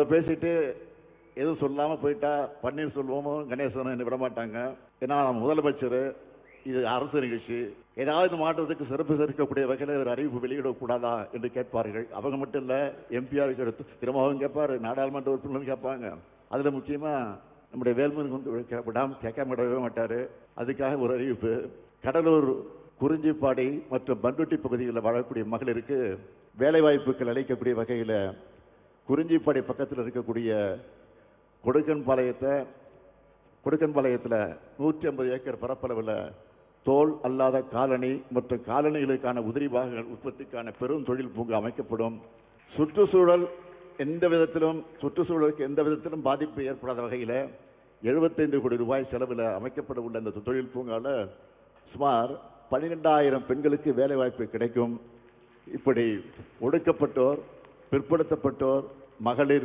பேசிட்டு எதுவும் சொல்லாமல் போயிட்டா பன்னீர்செல்வமும் கணேசனும் என்ன விட மாட்டாங்க ஏன்னா முதலமைச்சர் இது அரசு நிகழ்ச்சி. ஏதாவது மாற்றத்துக்கு சிறப்பு சேர்க்கக்கூடிய வகையில் ஒரு அறிவிப்பு வெளியிடக்கூடாதா என்று கேட்பார்கள். அவங்க மட்டும் இல்லை எம்பிஆர் எடுத்து திரும்பவும் கேட்பார் நாடாளுமன்ற உறுப்பினரும் கேட்பாங்க. அதில் முக்கியமாக நம்முடைய வேல்முருகன் வந்து கே- விடாம கேட்காம விடவே மாட்டார். அதுக்காக ஒரு அறிவிப்பு. கடலூர் குறிஞ்சிப்பாடி மற்றும் பண்ருட்டி பகுதிகளில் வாழக்கூடிய மகளிருக்கு வேலைவாய்ப்புகள் அளிக்கக்கூடிய வகையில் குறிஞ்சிப்பாடி பக்கத்தில் இருக்கக்கூடிய கொடுக்கன்பாளையத்தை கொடுக்கன்பாளையத்தில் நூற்றி ஐம்பது ஏக்கர் பரப்பளவில் தோல் அல்லாத காலணி மற்றும் காலணிகளுக்கான உதிரி பாகங்கள் உற்பத்திக்கான பெரும் தொழில் பூங்கா அமைக்கப்படும். சுற்றுச்சூழல் எந்த விதத்திலும் சுற்றுச்சூழலுக்கு எந்த விதத்திலும் பாதிப்பு ஏற்படாத வகையில் எழுபத்தைந்து கோடி ரூபாய் செலவில் அமைக்கப்பட உள்ள இந்த தொழில் பூங்காவில் சுமார் பன்னிரெண்டாயிரம் பெண்களுக்கு வேலைவாய்ப்பு கிடைக்கும். இப்படி ஒடுக்கப்பட்டோர் பிற்படுத்தப்பட்டோர் மகளிர்